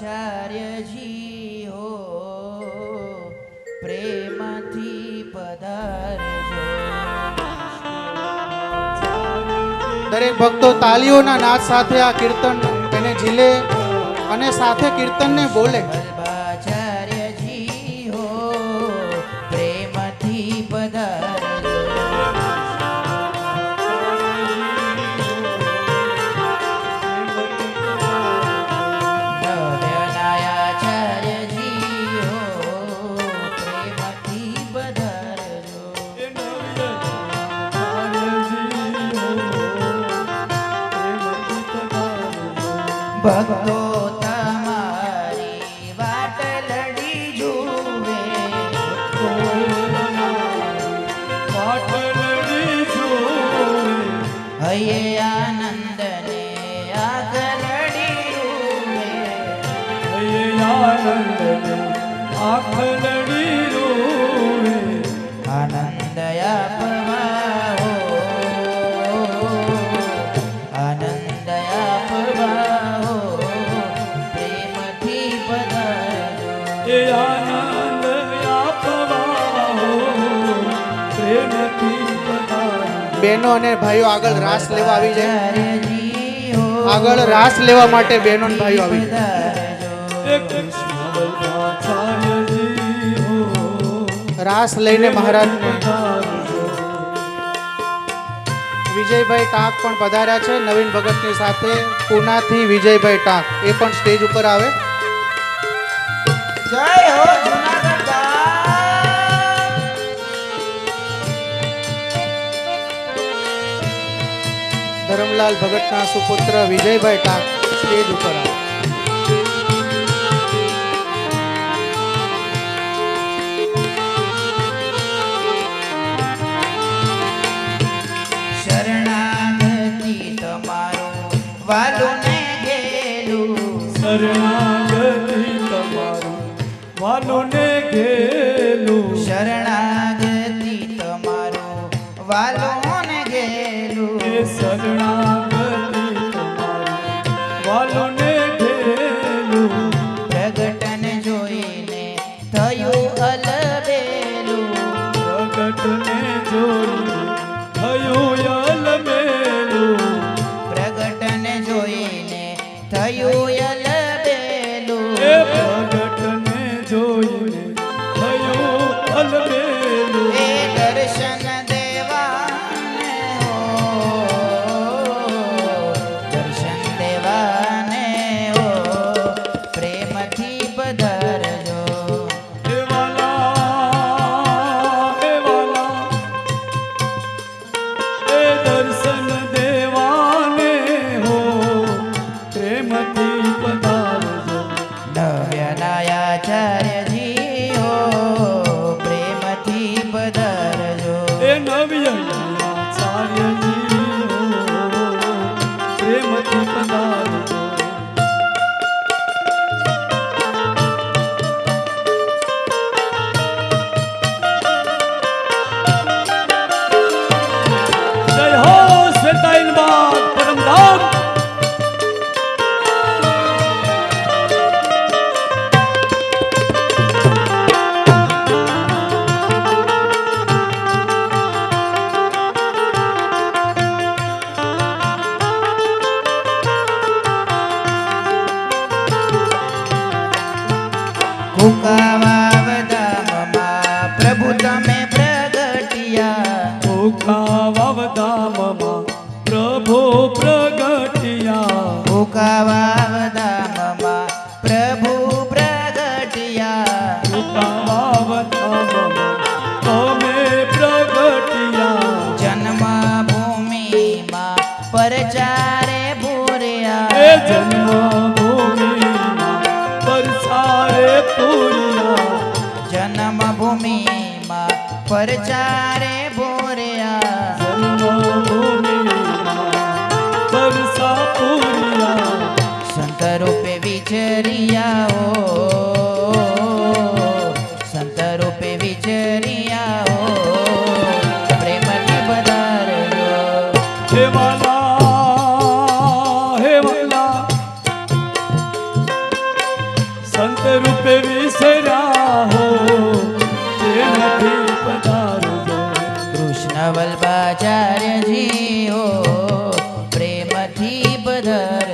વલ્લભાચાર્યજી હો પ્રેમથી પધારજો. દરેક ભક્તો તાલીઓના નાદ સાથે આ કીર્તન તેને ઝીલે અને સાથે કીર્તનને બોલે. ભક્તો બહેનો અને ભાઈઓ આગળ રાસ લેવા આવી જાય. આગળ રાસ લેવા માટે બહેનો અને ભાઈઓ આવી જાય. રાસ લઈને મહારાજ વિજયભાઈ ટાંક પણ પધાર્યા છે. નવીન ભગતની સાથે પૂનાથી વિજયભાઈ ટાંક. એ પણ સ્ટેજ ઉપર આવે. જય હો ધરમલાલ ભગતના સુપુત્ર વિજયભાઈ ટાંક સ્ટેજ ઉપર આવે શરણાગતિ તમારું વાલું ને ઘેલું. શરણાગતિ તમારું વાલું કુકાવાવદામમાં પ્રભુ તમે પ્રગટિયા. ભૂખાવા વાવદામમાં પ્રભુ પ્રગટિયા. ભૂકાવાવદામમાં જન્મ ભૂમિમાં પરચારે ભૂર્યા. જન્મ ભૂમિમાં પરસા પૂર્યા સંત રૂપે વિચરિયા નવલ બાજારજી ઓ પ્રેમથી બધા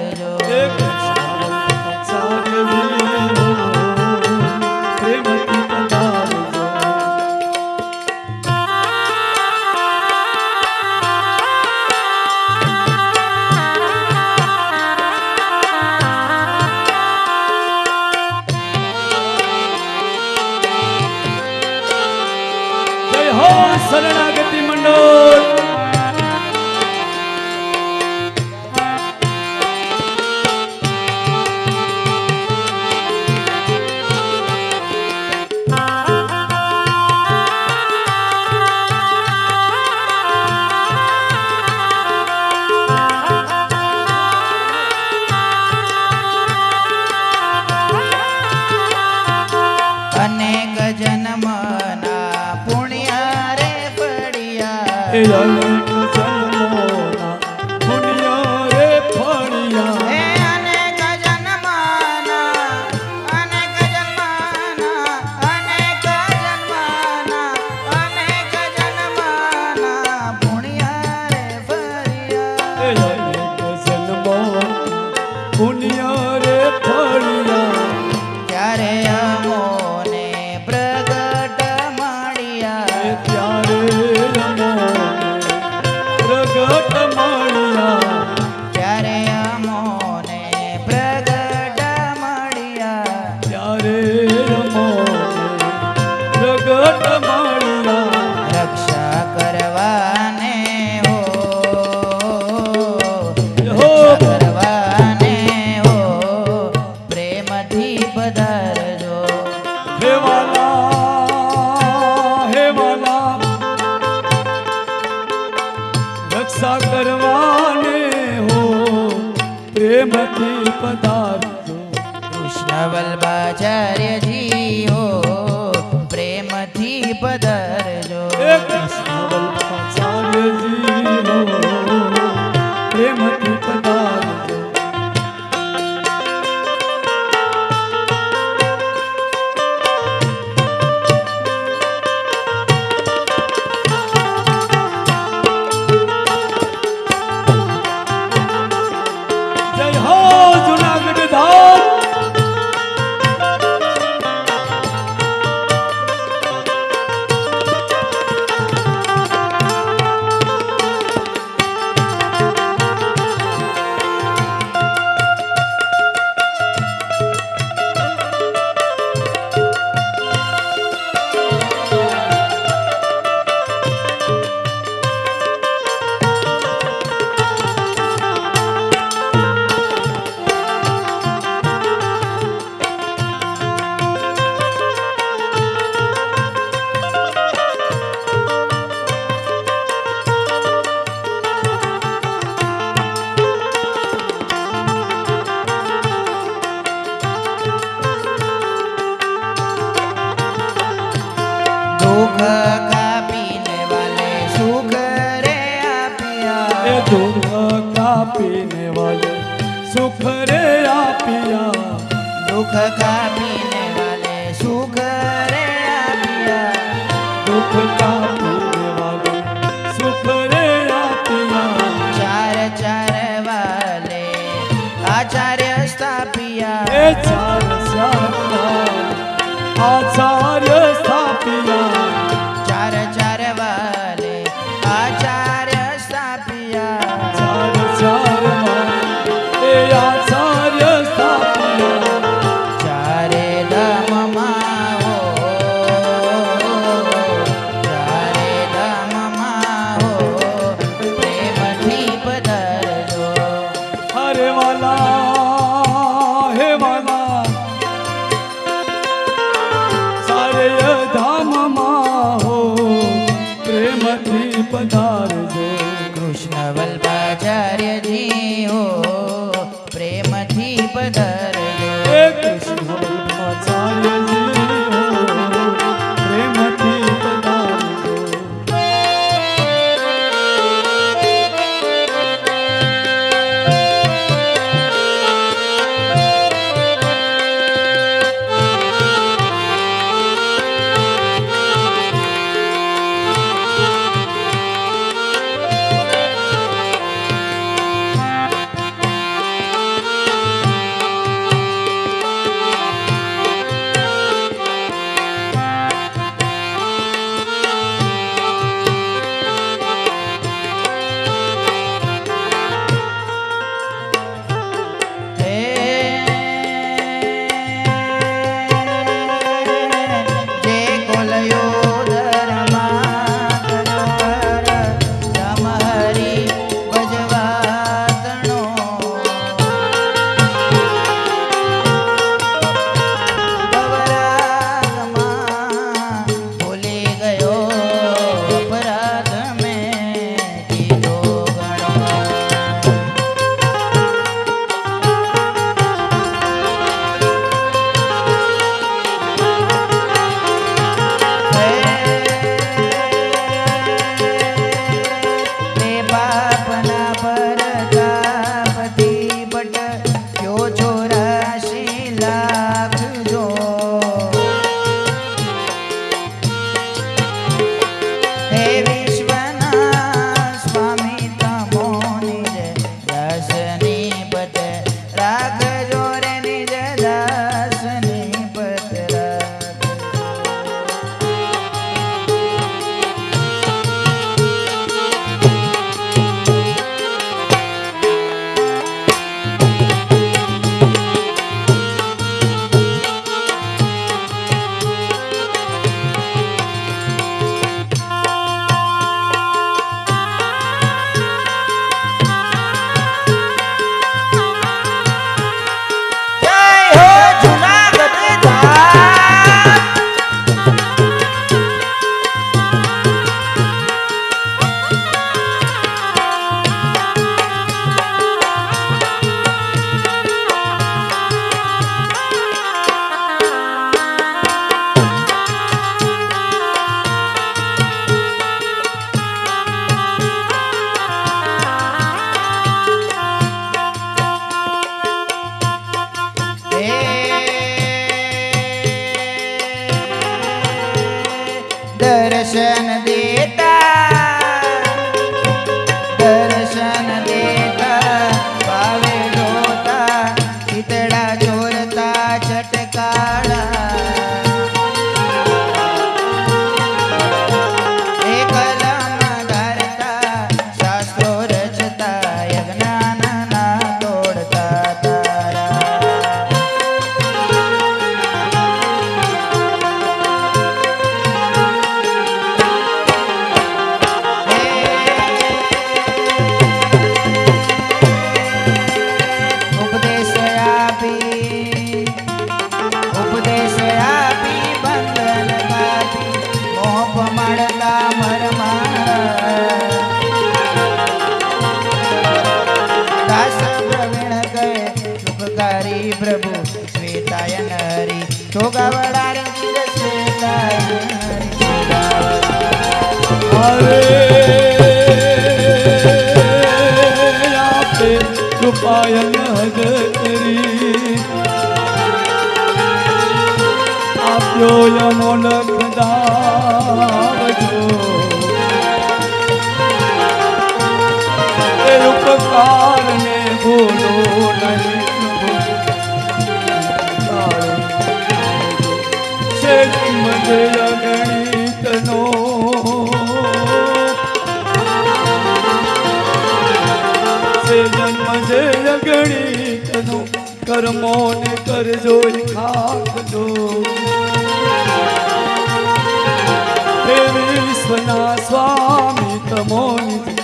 દુઃખ કાપીને વાલે સુખ રે આપ્યા. એ દુઃખ કાપીને વાલે સુખ રે આપ્યા. દુઃખ કાપીને વાલે સુખ રે આપ્યા. દુઃખ કાપીને વાલે સુખ રે આપ્યા. ચાર ચાર વાલે આચાર્ય સ્થાપિયા. એ ચાર ચાર આચાર્ય ओ પાયલ હજરી આપ્યો યનો લખદાવજો એ ઉપકારને ભૂલો નહીં મજે અગણી કર્મો ને કરજો ખાખજો. હે વિશ્વના સ્વામી તમોની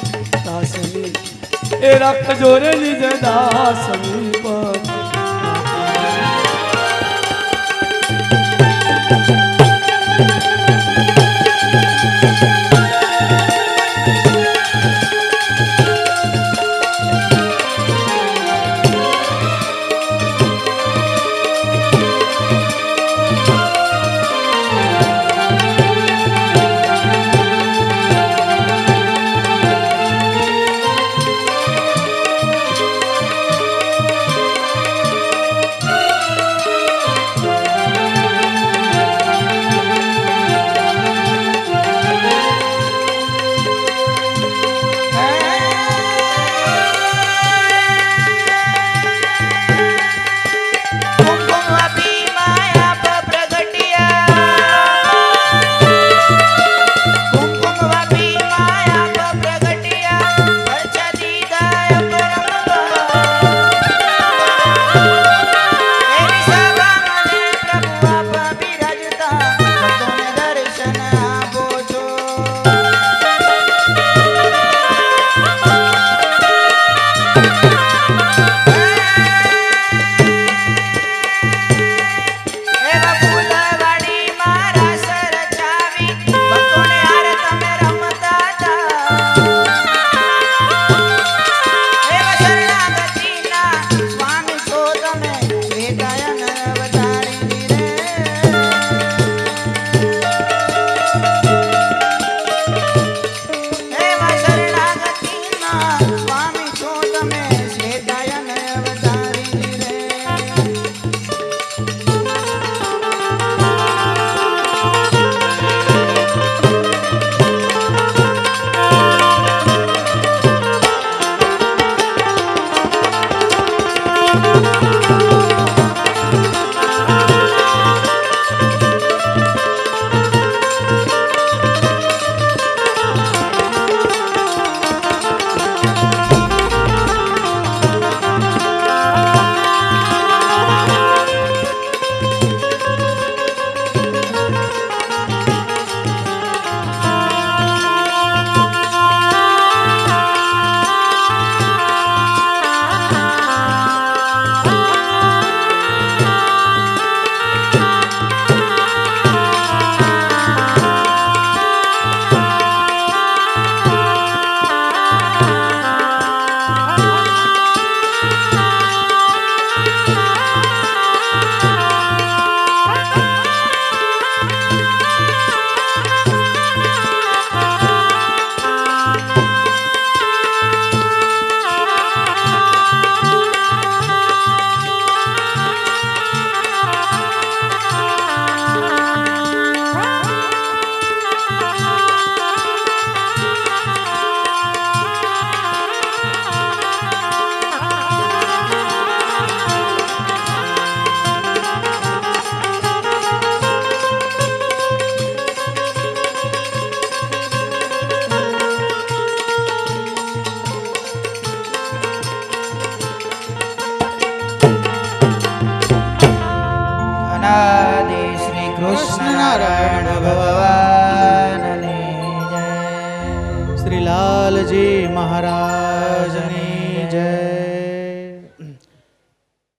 દાસની એ રાખજો રે નિજ દાસની.